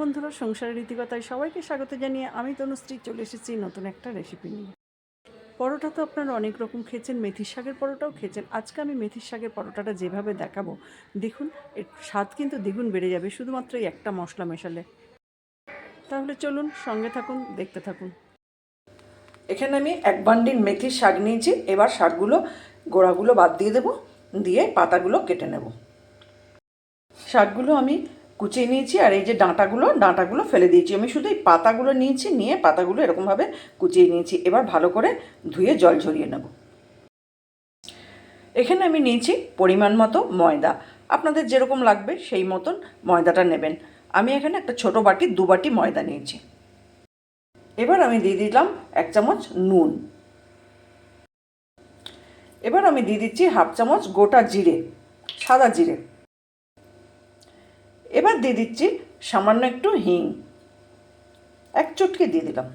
বন্ধুরা, সংসারের রীতিকতায় সবাইকে স্বাগত জানিয়ে আমি তনুশ্রী চলে এসেছি নতুন একটা রেসিপি নিয়ে। পরোটা তো আপনারা অনেক রকম খেয়েছেন মেথির শাকের পরোটাও খেয়েছেন। আজকে আমি মেথির শাকের পরোটাটা যেভাবে দেখাবো, দেখুন, এর স্বাদ কিন্তু দ্বিগুণ বেড়ে যাবে, শুধুমাত্র এই একটা মশলা মেশালে। তাহলে চলুন, সঙ্গে থাকুন, দেখতে থাকুন। এখানে আমি এক বান্ডিল মেথির শাক নিয়েছি, এবার শাকগুলো, গোড়াগুলো বাদ দিয়ে দেবো, দিয়ে পাতাগুলো কেটে নেব। শাকগুলো আমি কুচিয়ে নিয়েছি আর এই যে ডাঁটাগুলো ডাঁটাগুলো ফেলে দিয়েছি। আমি শুধু এই পাতাগুলো নিয়েছি, নিয়ে পাতাগুলো এরকমভাবে কুচিয়ে নিয়েছি। এবার ভালো করে ধুয়ে জল ঝরিয়ে নেব। এখানে আমি নিয়েছি পরিমাণ মতো ময়দা। আপনাদের যেরকম লাগবে সেই মতন ময়দাটা নেবেন। আমি এখানে একটা ছোট বাটি, দু বাটি ময়দা নিয়েছি। এবার আমি দিয়ে দিলাম এক চামচ নুন। এবার আমি দিয়ে দিচ্ছি হাফ চামচ গোটা জিরে, সাদা জিরে। এবার দিয়ে দিচ্ছি সামান্য একটু হিং। এক চটকে দিয়ে দিলাম।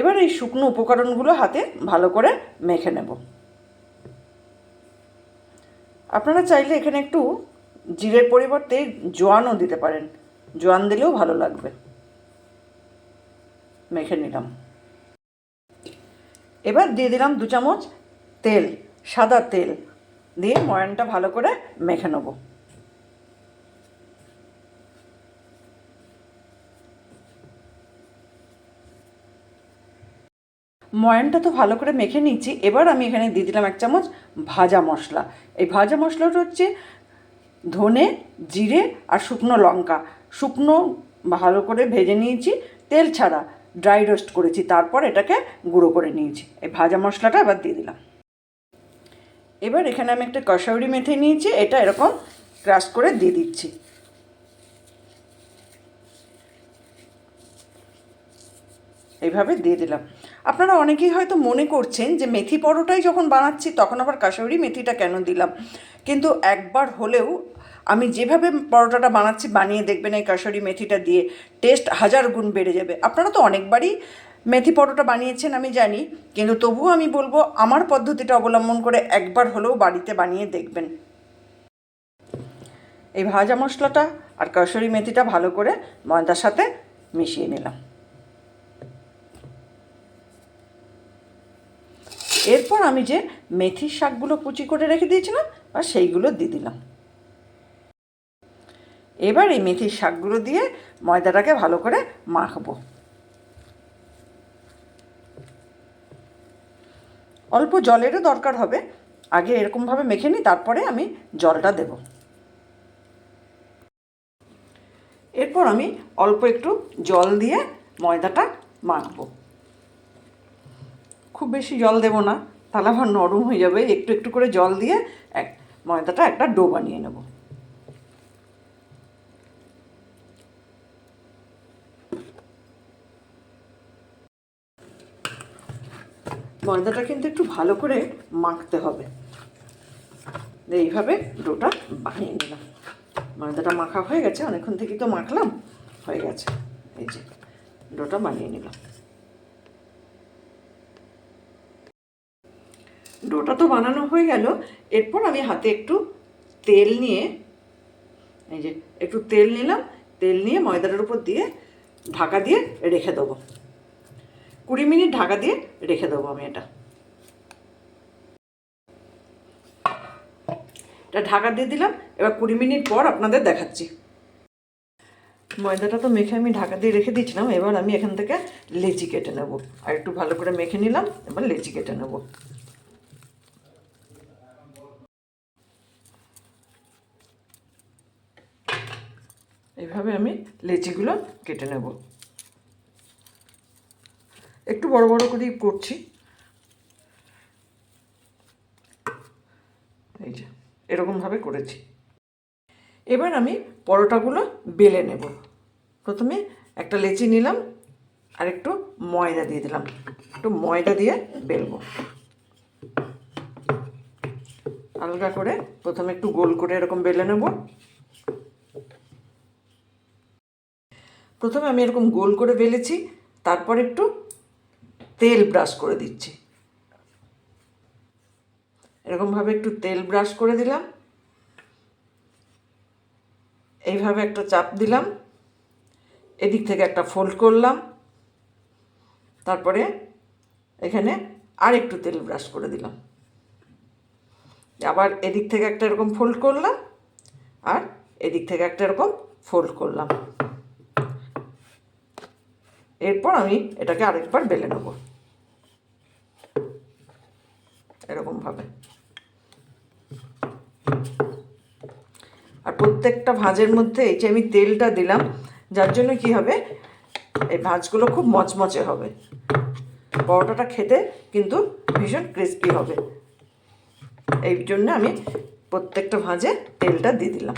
এবার এই শুকনো উপকরণগুলো হাতে ভালো করে মেখে নেব। আপনারা চাইলে এখানে একটু জিরের পরিবর্তে জোয়ানও দিতে পারেন। জোয়ান দিলেও ভালো লাগবে। মেখে নিলাম। এবার দিয়ে দিলাম দু চামচ তেল, সাদা তেল। দিয়ে ময়ানটা ভালো করে মেখে নেব। ময়ানটা তো ভালো করে মেখে নিচ্ছি এবার আমি এখানে দিয়ে দিলাম এক চামচ ভাজা মশলা। এই ভাজা মশলাটা হচ্ছে ধনে, জিরে আর শুকনো লঙ্কা। শুকনো ভালো করে ভেজে নিয়েছি, তেল ছাড়া। ড্রাই রোস্ট করেছি, তারপর এটাকে গুঁড়ো করে নিয়েছি। এই ভাজা মশলাটা এবার দিয়ে দিলাম। এবার এখানে আমি একটা কষাউরি মেথি নিয়েছি, এটা এরকম ক্রাশ করে দিয়ে দিচ্ছি। এইভাবে দিয়ে দিলাম। আপনারা অনেকেই হয়তো মনে করছেন যে মেথি পরোটাই যখন বানাচ্ছি, তখন আবার কাশাউরি মেথিটা কেন দিলাম? কিন্তু একবার হলেও আমি যেভাবে পরোটাটা বানাচ্ছি, বানিয়ে দেখবেন এই কাশারি মেথিটা দিয়ে টেস্ট হাজার গুণ বেড়ে যাবে। আপনারা তো অনেকবারই মেথি পরোটা বানিয়েছেন আমি জানি, কিন্তু তবুও আমি বলব আমার পদ্ধতিটা অবলম্বন করে একবার হলেও বাড়িতে বানিয়ে দেখবেন। এই ভাজা মশলাটা আর কাশরি মেথিটা ভালো করে ময়দার সাথে মিশিয়ে নিলাম। এরপর আমি যে মেথির শাকগুলো কুচি করে রেখে দিয়েছিলাম, আর সেইগুলো দিয়ে দিলাম। এবার এই মেথির শাকগুলো দিয়ে ময়দাটাকে ভালো করে মাখবো। অল্প জলেরও দরকার হবে। আগে এরকমভাবে মেখে নিই, তারপরে আমি জলটা দেব। এরপর আমি অল্প একটু জল দিয়ে ময়দাটা মাখবো। খুব বেশি জল দেব না, তাহলে আমার নরম হয়ে যাবে। একটু একটু করে জল দিয়ে এক ময়দাটা একটা ডো বানিয়ে নেব। ময়দাটা কিন্তু একটু ভালো করে মাখতে হবে। এইভাবে ডোটা বানিয়ে নিলাম। ময়দাটা মাখা হয়ে গেছে, অনেকক্ষণ থেকে তো মাখলাম, হয়ে গেছে। এই যে, ডোটা বানিয়ে নিলাম। ডোটা তো বানানো হয়ে গেল। এরপর আমি হাতে একটু তেল নিয়ে, এই যে, একটু তেল নিলাম। তেল নিয়ে ময়দাটার উপর দিয়ে ঢাকা দিয়ে রেখে দেবো। কুড়ি মিনিট ঢাকা দিয়ে রেখে দেবো আমি এটা। এটা ঢাকা দিয়ে দিলাম, এবার কুড়ি মিনিট পর আপনাদের দেখাচ্ছি। ময়দাটা তো মেখে আমি ঢাকা দিয়ে রেখে দিয়েছিলাম, এবার আমি এখান থেকে লেচি কেটে নেব। আর একটু ভালো করে মেখে নিলাম, এবার লেচি কেটে নেব। এইভাবে আমি লেচিগুলো কেটে নেব। একটু বড় বড় করেই করছি। এই যে এরকমভাবে করেছি। এবার আমি পরোটাগুলো বেলে নেব। প্রথমে একটা লেচি নিলাম, আর একটু ময়দা দিয়ে দিলাম। একটু ময়দা দিয়ে বেলবো। হালকা করে প্রথমে একটু গোল করে এরকম বেলে নেব। প্রথমে আমি এরকম গোল করে বেলেছি, তারপর একটু তেল ব্রাশ করে দিচ্ছি। এরকমভাবে একটু তেল ব্রাশ করে দিলাম। এইভাবে একটা চাপ দিলাম। এদিক থেকে একটা ফোল্ড করলাম। তারপরে এখানে আর একটু তেল ব্রাশ করে দিলাম। আবার এদিক থেকে একটা এরকম ফোল্ড করলাম আর এদিক থেকে একটা এরকম ফোল্ড করলাম। এরপর আমি এটাকে আরেকবার বেলে নেব। এরকমভাবে। আর প্রত্যেকটা ভাঁজের মধ্যে এই যে আমি তেলটা দিলাম, যার জন্য কি হবে? এই ভাঁজগুলো খুব মচমচে হবে। পরোটাটা খেতে কিন্তু ভীষণ ক্রিস্পি হবে। এই জন্য আমি প্রত্যেকটা ভাঁজে তেলটা দিয়ে দিলাম।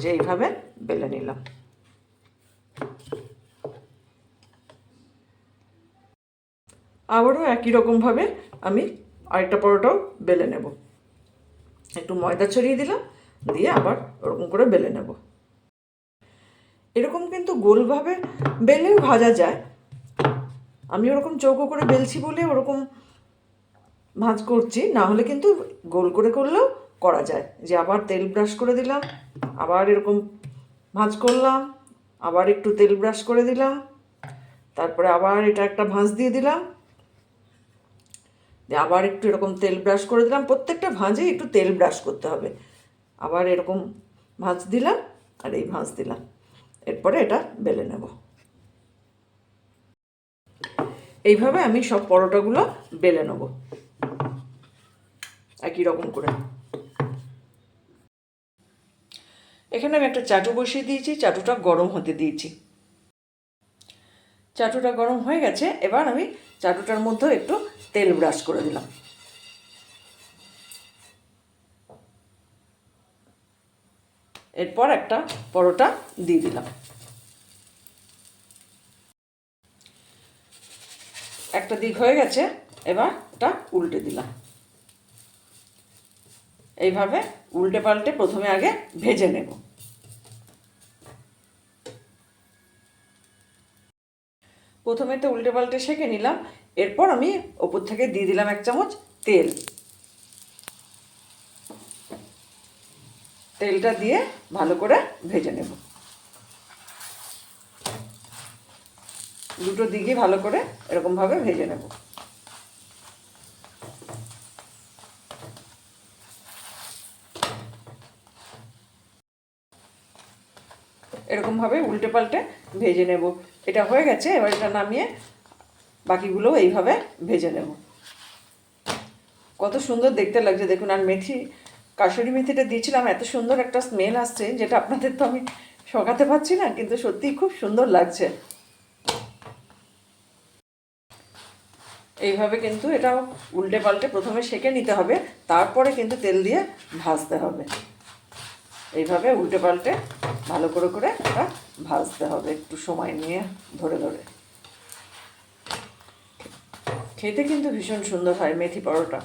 যে এইভাবে বেলে নিলাম। আবারও একই রকমভাবে আমি আরেকটা পরোটাও বেলে নেব। একটু ময়দা ছড়িয়ে দিলাম, দিয়ে আবার ওরকম করে বেলে নেব। এরকম কিন্তু গোলভাবে বেলেও ভাজা যায়। আমি ওরকম চৌকো করে বেলছি বলে ওরকম ভাঁজ করছি, না হলে কিন্তু গোল করে করলেও করা যায়। যে আবার তেল ব্রাশ করে দিলাম, আবার এরকম ভাঁজ করলাম, আবার একটু তেল ব্রাশ করে দিলাম, তারপরে আবার এটা একটা ভাঁজ দিয়ে দিলাম দিয়ে আবার একটু এরকম তেল ব্রাশ করে দিলাম। প্রত্যেকটা ভাঁজে একটু তেল ব্রাশ করতে হবে। আবার এরকম ভাঁজ দিলাম আর এই ভাঁজ দিলাম। এরপরে এটা বেলে নেব। এইভাবে আমি সব পরোটাগুলো বেলে নেব। একই রকম করে। এখানে আমি একটা চাটু বসিয়ে দিয়েছি। চাটুটা গরম হতে দিয়েছি। চাটুটা গরম হয়ে গেছে, এবার আমি চাটুটার মধ্যে একটু তেল ব্রাশ করে দিলাম। এরপর একটা পরোটা দিয়ে দিলাম। একটা দিক হয়ে গেছে, এবার এটা উল্টে দিলাম। এইভাবে উল্টে পাল্টে প্রথমে আগে ভেজে নেব। প্রথমে তো উল্টে পাল্টে সেঁকে নিলাম, এরপর আমি ওপর থেকে দিয়ে দিলাম এক চামচ তেল। তেলটা দিয়ে ভালো করে ভেজে নেব। দুটো দিকই ভালো করে এরকমভাবে ভেজে নেব। এরকমভাবে উল্টে পাল্টে ভেজে নেব। এটা হয়ে গেছে, এবার এটা নামিয়ে বাকিগুলোও এইভাবে ভেজে নেব। কত সুন্দর দেখতে লাগছে, দেখুন, আর মেথি কাসুরি মেথিটা দিয়েছিলাম, এত সুন্দর একটা স্মেল আসছে, যেটা আপনাদের তো আমি শোকাতে পারছি না, কিন্তু সত্যিই খুব সুন্দর লাগছে। এইভাবে কিন্তু এটা উল্টে পাল্টে প্রথমে সেঁকে নিতে হবে, তারপরে কিন্তু তেল দিয়ে ভাজতে হবে। এইভাবে উল্টে পাল্টে ভালো করে করে ওটা ভাজতে হবে একটু সময় নিয়ে ধরে ধরে। খেতে কিন্তু ভীষণ সুন্দর হয় মেথি পরোটা।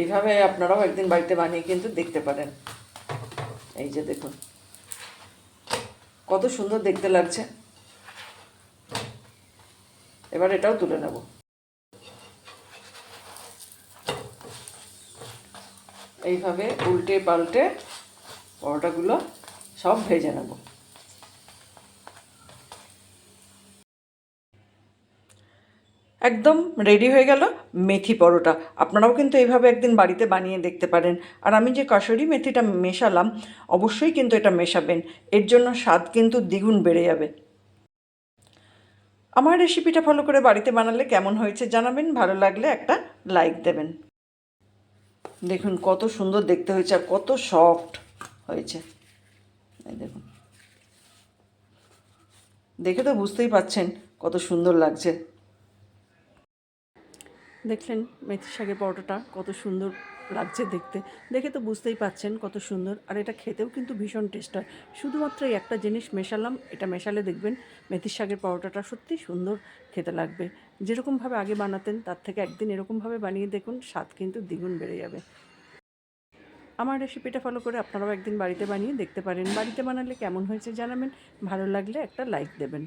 এইভাবে আপনারাও একদিন বাড়িতে বানিয়ে কিন্তু দেখতে পারেন। এই যে দেখুন। কত সুন্দর দেখতে লাগছে। এবার এটাও তুলে নেব। এইভাবে উল্টে পাল্টে পরোটাগুলো সব ভেজে নেব। একদম রেডি হয়ে গেল মেথি পরোটা। আপনারাও কিন্তু এইভাবে একদিন বাড়িতে বানিয়ে দেখতে পারেন। আর আমি যে কাসুরি মেথিটা মেশালাম, অবশ্যই কিন্তু এটা মেশাবেন। এর জন্য স্বাদ কিন্তু দ্বিগুণ বেড়ে যাবে। আমার রেসিপিটা ফলো করে বাড়িতে বানালে কেমন হয়েছে জানাবেন, ভালো লাগলে একটা লাইক দেবেন। দেখুন, কত সুন্দর দেখতে হয়েছে আর কত সফট হয়েছে। এই দেখুন। দেখে তো বুঝতেই পাচ্ছেন কত সুন্দর লাগছে। দেখলেন মেথি শাকের পরোটাটা কত সুন্দর লাগছে দেখতে। দেখে তো বুঝতেই পাচ্ছেন কত সুন্দর। আর এটা খেতেও কিন্তু ভীষণ টেস্ট হয়। শুধুমাত্র এই একটা জিনিস মেশালাম, এটা মেশালে দেখবেন মেথির শাকের পরোটাটা সত্যি সুন্দর খেতে লাগবে। যেরকমভাবে আগে বানাতেন, তার থেকে একদিন এরকমভাবে বানিয়ে দেখুন, স্বাদ কিন্তু দ্বিগুণ বেড়ে যাবে। আমার রেসিপিটা ফলো করে আপনারাও একদিন বাড়িতে বানিয়ে দেখতে পারেন। বাড়িতে বানালে কেমন হয়েছে জানাবেন। ভালো লাগলে একটা লাইক দেবেন।